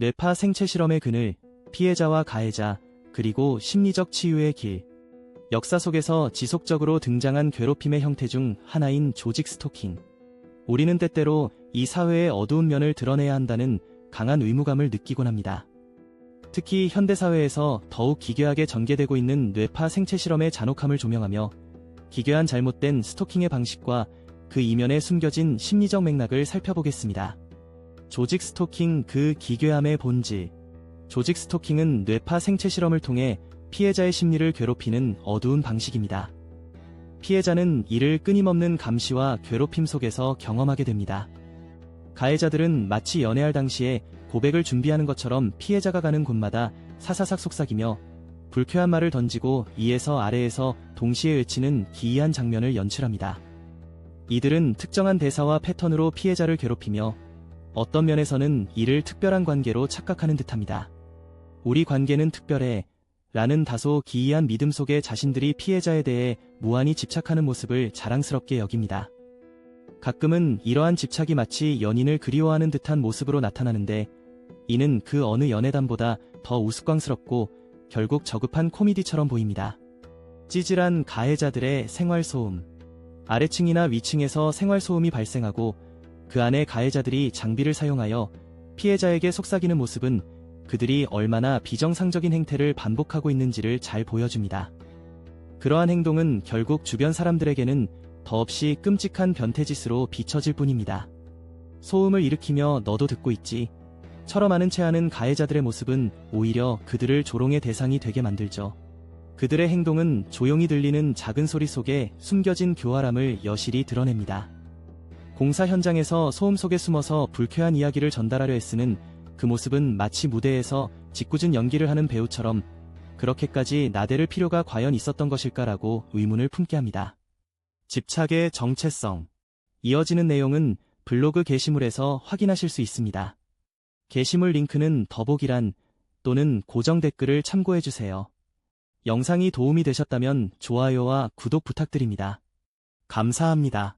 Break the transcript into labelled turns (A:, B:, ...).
A: 뇌파 생체 실험의 그늘, 피해자와 가해자, 그리고 심리적 치유의 길. 역사 속에서 지속적으로 등장한 괴롭힘의 형태 중 하나인 조직 스토킹. 우리는 때때로 이 사회의 어두운 면을 드러내야 한다는 강한 의무감을 느끼곤 합니다. 특히 현대사회에서 더욱 기괴하게 전개되고 있는 뇌파 생체 실험의 잔혹함을 조명하며 기괴한 잘못된 스토킹의 방식과 그 이면에 숨겨진 심리적 맥락을 살펴보겠습니다. 조직 스토킹 그 기괴함의 본질. 조직 스토킹은 뇌파 생체 실험을 통해 피해자의 심리를 괴롭히는 어두운 방식입니다. 피해자는 이를 끊임없는 감시와 괴롭힘 속에서 경험하게 됩니다. 가해자들은 마치 연애할 당시에 고백을 준비하는 것처럼 피해자가 가는 곳마다 사사삭 속삭이며 불쾌한 말을 던지고 이에서 아래에서 동시에 외치는 기이한 장면을 연출합니다. 이들은 특정한 대사와 패턴으로 피해자를 괴롭히며 어떤 면에서는 이를 특별한 관계로 착각하는 듯합니다. 우리 관계는 특별해 라는 다소 기이한 믿음 속에 자신들이 피해자에 대해 무한히 집착하는 모습을 자랑스럽게 여깁니다. 가끔은 이러한 집착이 마치 연인을 그리워하는 듯한 모습으로 나타나는데 이는 그 어느 연애담보다 더 우스꽝스럽고 결국 저급한 코미디처럼 보입니다. 찌질한 가해자들의 생활소음. 아래층이나 위층에서 생활소음이 발생하고 그 안에 가해자들이 장비를 사용하여 피해자에게 속삭이는 모습은 그들이 얼마나 비정상적인 행태를 반복하고 있는지를 잘 보여줍니다. 그러한 행동은 결국 주변 사람들에게는 더없이 끔찍한 변태짓으로 비춰질 뿐입니다. 소음을 일으키며 너도 듣고 있지. 처럼 아는 체하는 가해자들의 모습은 오히려 그들을 조롱의 대상이 되게 만들죠. 그들의 행동은 조용히 들리는 작은 소리 속에 숨겨진 교활함을 여실히 드러냅니다. 공사 현장에서 소음 속에 숨어서 불쾌한 이야기를 전달하려 애쓰는 그 모습은 마치 무대에서 짓궂은 연기를 하는 배우처럼 그렇게까지 나대를 필요가 과연 있었던 것일까라고 의문을 품게 합니다. 집착의 정체성. 이어지는 내용은 블로그 게시물에서 확인하실 수 있습니다. 게시물 링크는 더보기란 또는 고정 댓글을 참고해주세요. 영상이 도움이 되셨다면 좋아요와 구독 부탁드립니다. 감사합니다.